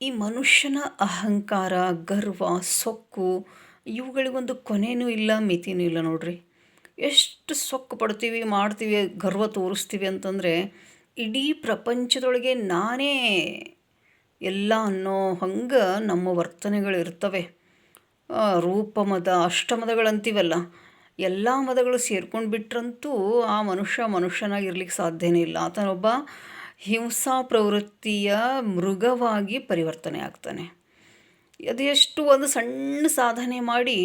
ಈ ಮನುಷ್ಯನ ಅಹಂಕಾರ, ಗರ್ವ, ಸೊಕ್ಕು ಇವುಗಳಿಗೊಂದು ಕೊನೆಯೂ ಇಲ್ಲ, ಮಿತಿನೂ ಇಲ್ಲ ನೋಡ್ರಿ. ಎಷ್ಟು ಸೊಕ್ಕು ಪಡ್ತೀವಿ, ಮಾಡ್ತೀವಿ, ಗರ್ವ ತೋರಿಸ್ತೀವಿ ಅಂತಂದರೆ ಇಡೀ ಪ್ರಪಂಚದೊಳಗೆ ನಾನೇ ಎಲ್ಲ ಅನ್ನೋ ಹಂಗೆ ನಮ್ಮ ವರ್ತನೆಗಳು ಇರ್ತವೆ. ರೂಪ ಮದ, ಅಷ್ಟಮದಗಳಂತೀವಲ್ಲ. ಎಲ್ಲ ಮದಗಳು ಸೇರ್ಕೊಂಡು ಬಿಟ್ರಂತೂ ಆ ಮನುಷ್ಯ ಮನುಷ್ಯನಾಗಿರ್ಲಿಕ್ಕೆ ಸಾಧ್ಯನೇ ಇಲ್ಲ. ಆತನೊಬ್ಬ ಹಿಂಸಾ ಪ್ರವೃತ್ತಿಯ ಮೃಗವಾಗಿ ಪರಿವರ್ತನೆ ಆಗ್ತಾನೆ. ಅದೆಷ್ಟು ಒಂದು ಸಣ್ಣ ಸಾಧನೆ ಮಾಡಿ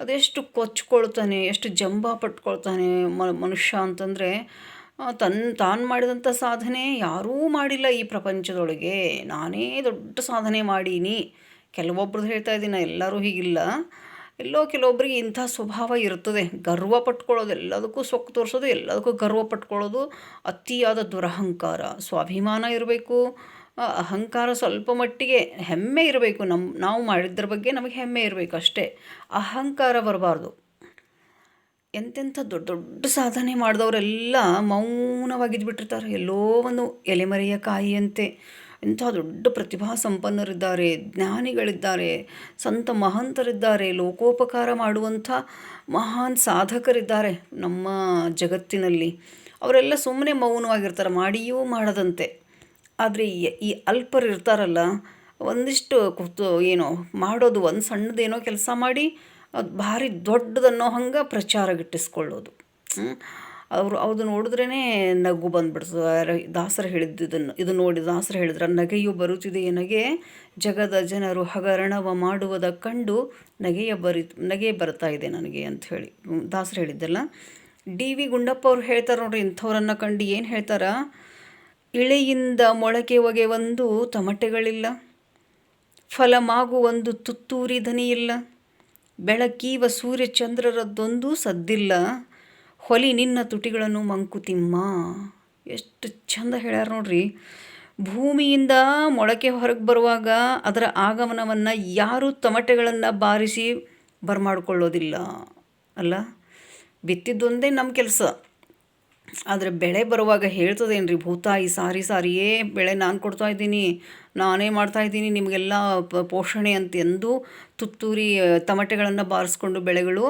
ಅದೆಷ್ಟು ಕೊಚ್ಕೊಳ್ತಾನೆ, ಎಷ್ಟು ಜಂಬ ಪಟ್ಕೊಳ್ತಾನೆ ಮನುಷ್ಯ ಅಂತಂದರೆ ತನ್ನ ತಾನು ಮಾಡಿದಂಥ ಸಾಧನೆ ಯಾರೂ ಮಾಡಿಲ್ಲ ಈ ಪ್ರಪಂಚದೊಳಗೆ. ನಾನೇ ದೊಡ್ಡ ಸಾಧನೆ ಮಾಡೀನಿ. ಕೆಲವೊಬ್ರದ್ದು ಹೇಳ್ತಾ ಇದ್ದೀನಿ, ಎಲ್ಲರೂ ಹೀಗಿಲ್ಲ. ಎಲ್ಲೋ ಕೆಲವೊಬ್ಬರಿಗೆ ಇಂಥ ಸ್ವಭಾವ ಇರ್ತದೆ ಗರ್ವ ಪಟ್ಕೊಳ್ಳೋದು ಎಲ್ಲದಕ್ಕೂ ಸೊಕ್ಕು ತೋರಿಸೋದು, ಎಲ್ಲದಕ್ಕೂ ಗರ್ವ ಪಟ್ಕೊಳ್ಳೋದು ಅತಿಯಾದ ದುರಹಂಕಾರ. ಸ್ವಾಭಿಮಾನ ಇರಬೇಕು ಅಹಂಕಾರ ಸ್ವಲ್ಪ ಮಟ್ಟಿಗೆ ಹೆಮ್ಮೆ ಇರಬೇಕು. ನಮ್ಮ ನಾವು ಮಾಡಿದ್ರ ಬಗ್ಗೆ ನಮಗೆ ಹೆಮ್ಮೆ ಇರಬೇಕು ಅಷ್ಟೇ. ಅಹಂಕಾರ ಬರಬಾರ್ದು. ಎಂತೆಂಥ ದೊಡ್ಡ ದೊಡ್ಡ ಸಾಧನೆ ಮಾಡಿದವರೆಲ್ಲ ಮೌನವಾಗಿದ್ದು ಬಿಟ್ಟಿರ್ತಾರೆ ಎಲ್ಲೋ ಒಂದು ಎಲೆಮರೆಯ ಕಾಯಿಯಂತೆ. ಎಂಥ ದೊಡ್ಡ ಪ್ರತಿಭಾ ಸಂಪನ್ನರಿದ್ದಾರೆ, ಜ್ಞಾನಿಗಳಿದ್ದಾರೆ, ಸಂತ ಮಹಂತರಿದ್ದಾರೆ, ಲೋಕೋಪಕಾರ ಮಾಡುವಂಥ ಮಹಾನ್ ಸಾಧಕರಿದ್ದಾರೆ ನಮ್ಮ ಜಗತ್ತಿನಲ್ಲಿ. ಅವರೆಲ್ಲ ಸುಮ್ಮನೆ ಮೌನವಾಗಿರ್ತಾರೆ, ಮಾಡಿಯೂ ಮಾಡದಂತೆ. ಆದರೆ ಈ ಈ ಅಲ್ಪರು ಇರ್ತಾರಲ್ಲ, ಒಂದಿಷ್ಟು ಕೂತು ಏನೋ ಮಾಡೋದು, ಒಂದು ಸಣ್ಣದೇನೋ ಕೆಲಸ ಮಾಡಿ, ಅದು ಭಾರಿ ದೊಡ್ಡದನ್ನೋ ಹಂಗೆ ಪ್ರಚಾರ ಗಿಟ್ಟಿಸ್ಕೊಳ್ಳೋದು. ಅವರು ಅದು ನೋಡಿದ್ರೇ ನಗು ಬಂದ್ಬಿಡ್ತು ದಾಸರು ಹೇಳಿದ್ದು ಇದನ್ನು, ಇದು ನೋಡಿ ದಾಸರು ಹೇಳಿದ್ರೆ, ನಗೆಯು ಬರುತ್ತಿದೆ ನಗೆ ಜಗದ ಜನರು ಹಗರಣವ ಮಾಡುವುದ ಕಂಡು ನಗೆಯ ಬರಿ, ನಗೆ ಬರ್ತಾ ಇದೆ ನನಗೆ ಅಂತ ಹೇಳಿ ದಾಸರ ದಾಸರು ಹೇಳಿದ್ದಲ್ಲ. ಡಿ ವಿ ಗುಂಡಪ್ಪ ಅವ್ರು ಹೇಳ್ತಾರೆ ನೋಡ್ರಿ, ಇಂಥವ್ರನ್ನ ಕಂಡು ಏನು ಹೇಳ್ತಾರ? ಇಳೆಯಿಂದ ಮೊಳಕೆ ಒಗೆ ಒಂದು ತಮಟೆಗಳಿಲ್ಲ. ಫಲಮಾಗು ಒಂದು ತುತ್ತೂರಿ ಧನಿಯಿಲ್ಲ ಬೆಳಕೀವ ಸೂರ್ಯಚಂದ್ರರದ್ದೊಂದು ಸದ್ದಿಲ್ಲ. ಹೊಲಿ ನಿನ್ನ ತುಟಿಗಳನ್ನು ಮಂಕುತಿಮ್ಮ. ಎಷ್ಟು ಚಂದ ಹೇಳ್ಯಾರ ನೋಡ್ರಿ. ಭೂಮಿಯಿಂದ ಮೊಳಕೆ ಹೊರಗೆ ಬರುವಾಗ ಅದರ ಆಗಮನವನ್ನು ಯಾರೂ ತಮಟೆಗಳನ್ನು ಬಾರಿಸಿ ಬರಮಾಡ್ಕೊಳ್ಳೋದಿಲ್ಲ. ಅಲ್ಲ? ಬಿತ್ತಿದ್ದೊಂದೇ ನಮ್ಮ ಕೆಲಸ. ಆದರೆ ಬೆಳೆ ಬರುವಾಗ ಹೇಳ್ತದೇನು ರೀ ಭೂತಾಯಿ ಸಾರಿ ಸಾರಿಯೇ ಬೆಳೆ ನಾನು ಕೊಡ್ತಾ ಇದ್ದೀನಿ, ನಾನೇ ಮಾಡ್ತಾ ಇದ್ದೀನಿ, ನಿಮಗೆಲ್ಲ ಪೋಷಣೆ ಅಂತ ಎಂದು ತುತ್ತೂರಿ ತಮಟೆಗಳನ್ನು ಬಾರಿಸ್ಕೊಂಡು ಬೆಳೆಗಳು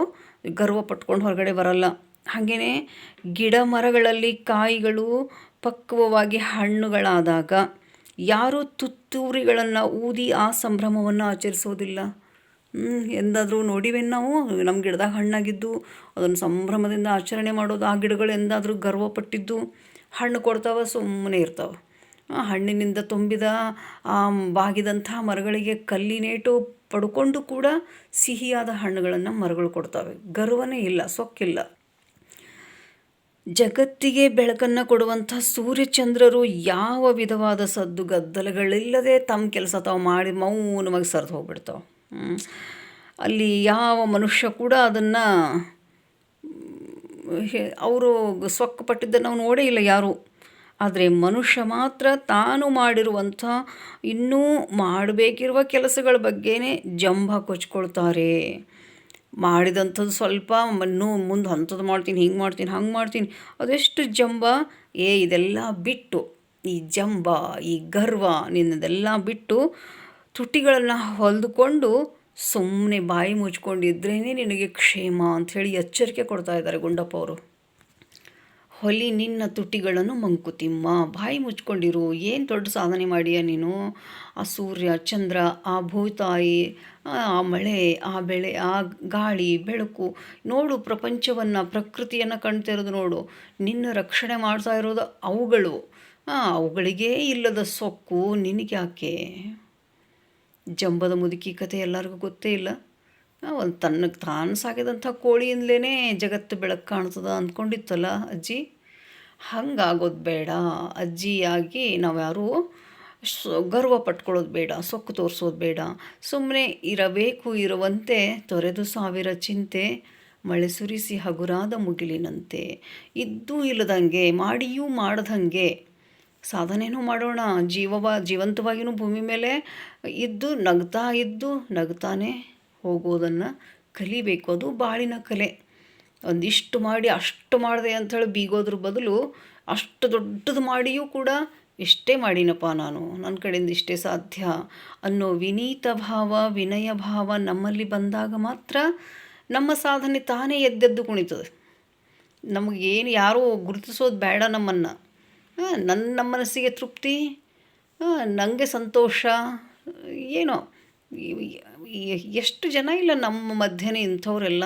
ಗರ್ವ ಪಟ್ಕೊಂಡು ಹೊರಗಡೆ ಬರಲ್ಲ. ಹಾಗೆಯೇ ಗಿಡ ಮರಗಳಲ್ಲಿ ಕಾಯಿಗಳು ಪಕ್ವವಾಗಿ ಹಣ್ಣುಗಳಾದಾಗ ಯಾರೂ ತುತ್ತೂರಿಗಳನ್ನು ಊದಿ ಆ ಸಂಭ್ರಮವನ್ನು ಆಚರಿಸೋದಿಲ್ಲ. ಎಂದಾದರೂ ನೋಡಿವೇನು ನಾವು ನಮ್ಮ ಗಿಡದಾಗ ಹಣ್ಣಾಗಿದ್ದು, ಅದನ್ನು ಸಂಭ್ರಮದಿಂದ ಆಚರಣೆ ಮಾಡೋದು, ಆ ಗಿಡಗಳು ಎಂದಾದರೂ ಗರ್ವಪಟ್ಟಿದ್ದು, ಹಣ್ಣು ಕೊಡ್ತಾವ ಸುಮ್ಮನೆ ಇರ್ತಾವೆ. ಹಣ್ಣಿನಿಂದ ತುಂಬಿದ, ಆ ಬಾಗಿದಂಥ ಮರಗಳಿಗೆ ಕಲ್ಲಿನೇಟು ಪಡ್ಕೊಂಡು ಕೂಡ ಸಿಹಿಯಾದ ಹಣ್ಣುಗಳನ್ನು ಮರಗಳು ಕೊಡ್ತವೆ. ಗರ್ವನೇ ಇಲ್ಲ, ಸೊಕ್ಕಿಲ್ಲ. ಜಗತ್ತಿಗೆ ಬೆಳಕನ್ನು ಕೊಡುವಂಥ ಸೂರ್ಯಚಂದ್ರರು ಯಾವ ವಿಧವಾದ ಸದ್ದು ಗದ್ದಲಗಳಿಲ್ಲದೆ ತಮ್ಮ ಕೆಲಸ ತಾವು ಮಾಡಿ ಮೌನವಾಗಿ ಸರಿದು ಹೋಗ್ಬಿಡ್ತಾವೆ. ಅಲ್ಲಿ ಯಾವ ಮನುಷ್ಯ ಕೂಡ ಅದನ್ನು ಅವರು ಸ್ವಕ್ಕ ಪಟ್ಟಿದ್ದನ್ನು ನಾವು ನೋಡೇ ಇಲ್ಲ ಯಾರು. ಆದರೆ ಮನುಷ್ಯ ಮಾತ್ರ ತಾನು ಮಾಡಿರುವಂಥ ಇನ್ನೂ ಮಾಡಬೇಕಿರುವ ಕೆಲಸಗಳ ಬಗ್ಗೆನೇ ಜಂಭ ಕೊಚ್ಕೊಳ್ತಾರೆ. ಮಾಡಿದಂಥದ್ದು ಸ್ವಲ್ಪ ಮಣ್ಣು ಮುಂದೆ ಅಂಥದ್ದು ಮಾಡ್ತೀನಿ, ಹಿಂಗೆ ಮಾಡ್ತೀನಿ, ಹಂಗೆ ಮಾಡ್ತೀನಿ. ಅದೆಷ್ಟು ಜಂಬ? ಏ, ಇದೆಲ್ಲ ಬಿಟ್ಟು, ಈ ಜಂಬ, ಈ ಗರ್ವ, ನಿನ್ನದೆಲ್ಲ ಬಿಟ್ಟು ತುಟಿಗಳನ್ನು ಹೊಲಿದುಕೊಂಡು ಸುಮ್ಮನೆ ಬಾಯಿ ಮುಚ್ಕೊಂಡಿದ್ರೇ ನಿನಗೆ ಕ್ಷೇಮ ಅಂಥೇಳಿ ಎಚ್ಚರಿಕೆ ಕೊಡ್ತಾ ಇದ್ದಾರೆ ಗುಂಡಪ್ಪ ಅವರು. ಹೊಲಿ ನಿನ್ನ ತುಟಿಗಳನ್ನು ಮಂಕುತಿಮ್ಮ. ಬಾಯಿ ಮುಚ್ಕೊಂಡಿರು ಏನು ದೊಡ್ಡ ಸಾಧನೆ ಮಾಡಿಯ ನೀನು? ಆ ಸೂರ್ಯ, ಚಂದ್ರ, ಆ ಭೂತಾಯಿ, ಆ ಮಳೆ, ಆ ಬೆಳೆ, ಆ ಗಾಳಿ, ಬೆಳಕು. ನೋಡು, ಪ್ರಪಂಚವನ್ನು, ಪ್ರಕೃತಿಯನ್ನು ಕಾಣ್ತಾ ಇರೋದು ನೋಡು. ನಿನ್ನ ರಕ್ಷಣೆ ಮಾಡ್ತಾ ಇರೋದು ಅವುಗಳು. ಅವುಗಳಿಗೇ ಇಲ್ಲದ ಸೊಕ್ಕು ನಿನಗ್ಯಾಕೆ? ಜಂಬದ ಮುದುಕಿ ಕತೆ ಎಲ್ಲರಿಗೂ ಗೊತ್ತೇ ಇಲ್ಲ. ಒಂದು ತನ್ನಗೆ ತಾನು ಸಾಕಿದಂಥ ಕೋಳಿಯಿಂದಲೇ ಜಗತ್ತು ಬೆಳಕು ಕಾಣ್ತದ ಅಂದ್ಕೊಂಡಿತ್ತಲ್ಲ ಅಜ್ಜಿ? ಹಂಗಾಗೋದು ಬೇಡ. ಅಜ್ಜಿಯಾಗಿ ನಾವು ಯಾರೂ ಗರ್ವ ಪಟ್ಕೊಳ್ಳೋದು ಬೇಡ, ಸೊಕ್ಕು ತೋರಿಸೋದು ಬೇಡ. ಸುಮ್ಮನೆ ಇರಬೇಕು ಇರುವಂತೆ, ತೊರೆದು ಸಾವಿರ ಚಿಂತೆ, ಮಳೆ ಸುರಿಸಿ ಹಗುರಾದ ಮುಗಿಲಿನಂತೆ. ಇದ್ದೂ ಇಲ್ಲದಂಗೆ, ಮಾಡಿಯೂ ಮಾಡದಂಗೆ. ಸಾಧನೆನೂ ಮಾಡೋಣ, ಜೀವವ ಜೀವಂತವಾಗಿಯೂ ಭೂಮಿ ಮೇಲೆ ಇದ್ದು, ನಗ್ತಾ ಇದ್ದು, ನಗ್ತಾನೆ ಹೋಗೋದನ್ನು ಕಲಿಬೇಕು. ಅದು ಬಾಳಿನ ಕಲೆ. ಒಂದಿಷ್ಟು ಮಾಡಿ ಅಷ್ಟು ಮಾಡಿದೆ ಅಂಥೇಳಿ ಬೀಗೋದ್ರ ಬದಲು ಅಷ್ಟು ದೊಡ್ಡದು ಮಾಡಿಯೂ ಕೂಡ ಇಷ್ಟೇ ಮಾಡಿನಪ್ಪ ನಾನು. ನನ್ನ ಕಡೆಯಿಂದ ಇಷ್ಟೇ ಸಾಧ್ಯ. ಅನ್ನೋ ವಿನೀತ ಭಾವ, ವಿನಯ ಭಾವ ನಮ್ಮಲ್ಲಿ ಬಂದಾಗ ಮಾತ್ರ ನಮ್ಮ ಸಾಧನೆ ತಾನೇ ಎದ್ದೆದ್ದು ಕುಣಿತದೆ. ನಮಗೇನು ಯಾರೂ ಗುರುತಿಸೋದು ಬೇಡ ನಮ್ಮನ್ನು. ನನ್ನ ಮನಸ್ಸಿಗೆ ತೃಪ್ತಿ ನನಗೆ ಸಂತೋಷ, ಏನೋ ಎಷ್ಟು ಜನ ಇಲ್ಲ ನಮ್ಮ ಮಧ್ಯೆ ಇಂಥವರೆಲ್ಲ.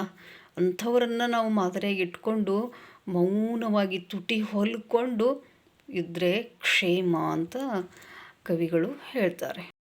ಅಂಥವರನ್ನು ನಾವು ಮಾದರಿಯಾಗಿ ಇಟ್ಕೊಂಡು ಮೌನವಾಗಿ ತುಟಿ ಹೊಲ್ಕೊಂಡು ಇದ್ದರೆ ಕ್ಷೇಮ ಅಂತ ಕವಿಗಳು ಹೇಳ್ತಾರೆ.